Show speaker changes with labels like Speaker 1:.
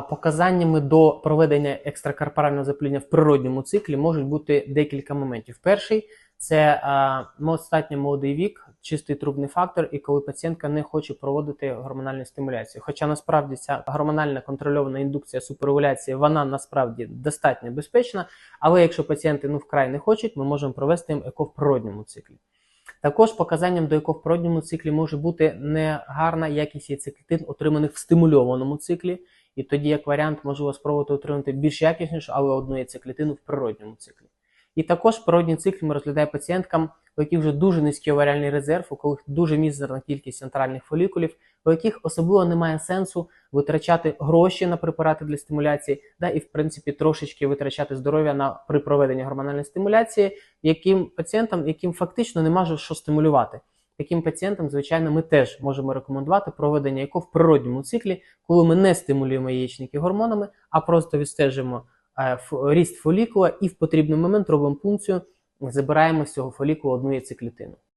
Speaker 1: Показаннями до проведення екстракорпорального запилення в природньому циклі можуть бути декілька моментів. Перший це достатньо молодий вік, чистий трубний фактор, і коли пацієнтка не хоче проводити гормональну стимуляцію. Хоча насправді ця гормональна контрольована індукція суперовуляції, вона насправді достатньо безпечна. Але якщо пацієнти ну вкрай не хочуть, ми можемо провести їм еко в природньому циклі. Також показанням до еко в природньому циклі може бути негарна якість яйцеклітин, отриманих в стимульованому циклі. І тоді, як варіант, можливо спробувати отримати більш якіснішу, але одну яйцеклітину в природньому циклі. І також природній цикл ми розглядаємо пацієнткам, у яких вже дуже низький оваріальний резерв, у яких дуже мізерна кількість центральних фолікулів, у яких особливо немає сенсу витрачати гроші на препарати для стимуляції, да, і в принципі трошечки витрачати здоров'я на при проведенні гормональної стимуляції, яким пацієнтам, яким фактично нема що стимулювати. Таким пацієнтам, звичайно, ми теж можемо рекомендувати проведення ЕКО в природньому циклі, коли ми не стимулюємо яєчники гормонами, а просто відстежимо е, ріст фолікула і в потрібний момент робимо пункцію, забираємо з цього фолікула одну яйцеклітину.